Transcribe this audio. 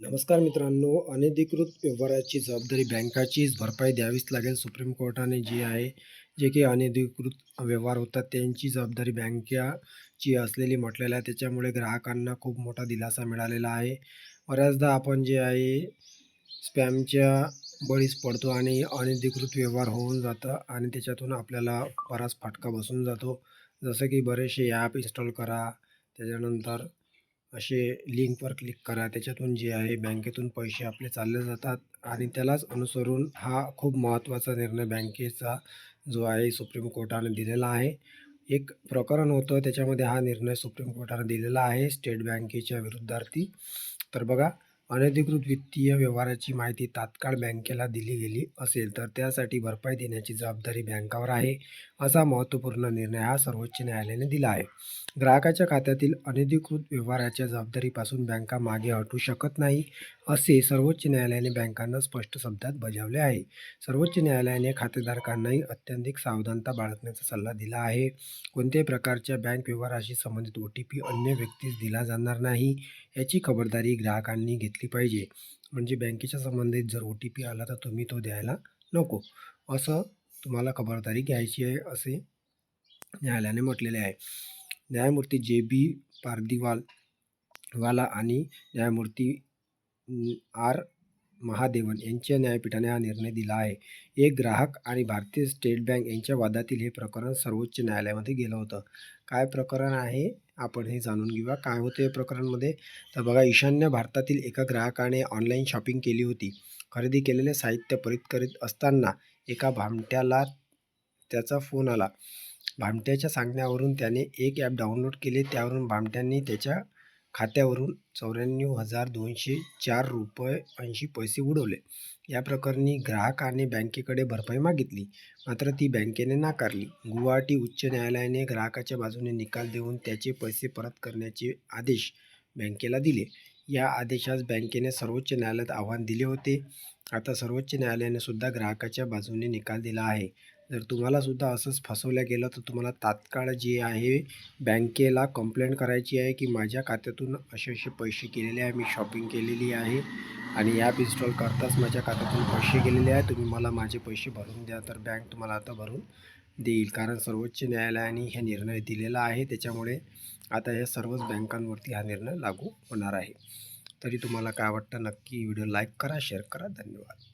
नमस्कार मित्रांनो अनधिकृत व्यवहाराची जबाबदारी बँकाचीच भरपाई द्यावीच लागेल सुप्रीम कोर्टाने जी आहे जे काही अनधिकृत व्यवहार होतात त्यांची जबाबदारी बँकाची असलेली म्हटलेलं आहे. त्याच्यामुळे ग्राहकांना खूप मोठा दिलासा मिळालेला आहे. बऱ्याचदा आपण जे आहे स्पॅमच्या बळीस पडतो आणि अनधिकृत व्यवहार होऊन जातं आणि त्याच्यातून आपल्याला बराच फटका बसून जातो. जसं की बरेचसे ॲप इन्स्टॉल करा त्याच्यानंतर असे लिंकवर क्लिक करा. त्याच्यातून जे आहे बँकेतून पैसे आपले चालले जातात आणि त्यालाच अनुसरून हा खूप महत्त्वाचा निर्णय बँकेचा जो आहे सुप्रीम कोर्टाने दिलेला आहे. एक प्रकरण होतं त्याच्यामध्ये हा निर्णय सुप्रीम कोर्टाने दिलेला आहे स्टेट बँकेच्या विरुद्धार्थी. तर बघा अनधिकृत वित्तीय व्यवहाराची माहिती तात्काळ बँकेला दिली गेली असेल तर त्यासाठी भरपाई देण्याची जबाबदारी बँकावर आहे असा महत्त्वपूर्ण निर्णय हा सर्वोच्च न्यायालयाने दिला आहे. ग्राहकाच्या खात्यातील अनधिकृत व्यवहाराच्या जबाबदारीपासून बँका मागे हटू शकत नाही असे सर्वोच्च न्यायालयाने बँकांना स्पष्ट शब्दात बजावले आहे. सर्वोच्च न्यायालयाने खातेधारकांनाही अत्यंतिक सावधानता बाळगण्याचा सल्ला दिला आहे. कोणत्याही प्रकारच्या बँक व्यवहाराशी संबंधित ओ टी पी अन्य व्यक्तीस दिला जाणार नाही. याची खबरदारी ग्राहकांनी घेतली पाहिजे. म्हणजे बँकेच्या संबंधित जर ओ टी पी आला तर तुम्ही तो द्यायला नको. असं तुम्हाला खबरदारी घ्यायची आहे असे न्यायालयाने म्हटलेले आहे. न्यायमूर्ती जे बी पारदीवाल वाला आणि न्यायमूर्ती आर महादेवन यांच्या न्यायपीठाने हा निर्णय दिला आहे. एक ग्राहक आणि भारतीय स्टेट बँक यांच्या वादातील हे प्रकरण सर्वोच्च न्यायालयामध्ये गेलं होतं. काय प्रकरण आहे? आपण हे जाणून घेऊया. काय होतं या प्रकरणमध्ये? तर बघा ईशान्य भारतातील एका ग्राहकाने ऑनलाईन शॉपिंग केली होती. खरेदी केलेले साहित्य परत करीत असताना एका भामट्याला त्याचा फोन आला. भामट्याच्या सांगण्यावरून त्याने एक ॲप डाउनलोड केले. त्यावरून भामट्यांनी त्याच्या खात्यावरून चौऱ्याण्णव हजार दोनशे चार रुपये ऐंशी पैसे उडवले. या प्रकरणी ग्राहकाने बँकेकडे भरपाई मागितली मात्र ती बँकेने नाकारली. गुवाहाटी उच्च न्यायालयाने ग्राहकाच्या बाजूने निकाल देऊन त्याचे पैसे परत करण्याचे आदेश बँकेला दिले. या आदेशास बँकेने सर्वोच्च न्यायालयात आव्हान दिले होते. आता सर्वोच्च न्यायालयाने सुद्धा ग्राहकाच्या बाजूने निकाल दिला आहे. जर तुम्हालासुद्धा असंच फसवलं गेलं तर तुम्हाला तात्काळ जे आहे बँकेला कंप्लेंट करायची आहे की माझ्या खात्यातून असे असे पैसे गेलेले आहे मी शॉपिंग केलेली आहे आणि ॲप इन्स्टॉल करताच माझ्या खात्यातून पैसे गेलेले आहे तुम्ही मला माझे पैसे भरून द्या तर बँक तुम्हाला आता भरून देईल. कारण सर्वोच्च न्यायालयाने हे निर्णय दिलेला आहे त्याच्यामुळे आता या सर्वच बँकांवरती हा निर्णय लागू होणार आहे. तरी तुम्हाला काय वाटतं नक्की व्हिडिओ लाईक करा शेअर करा. धन्यवाद.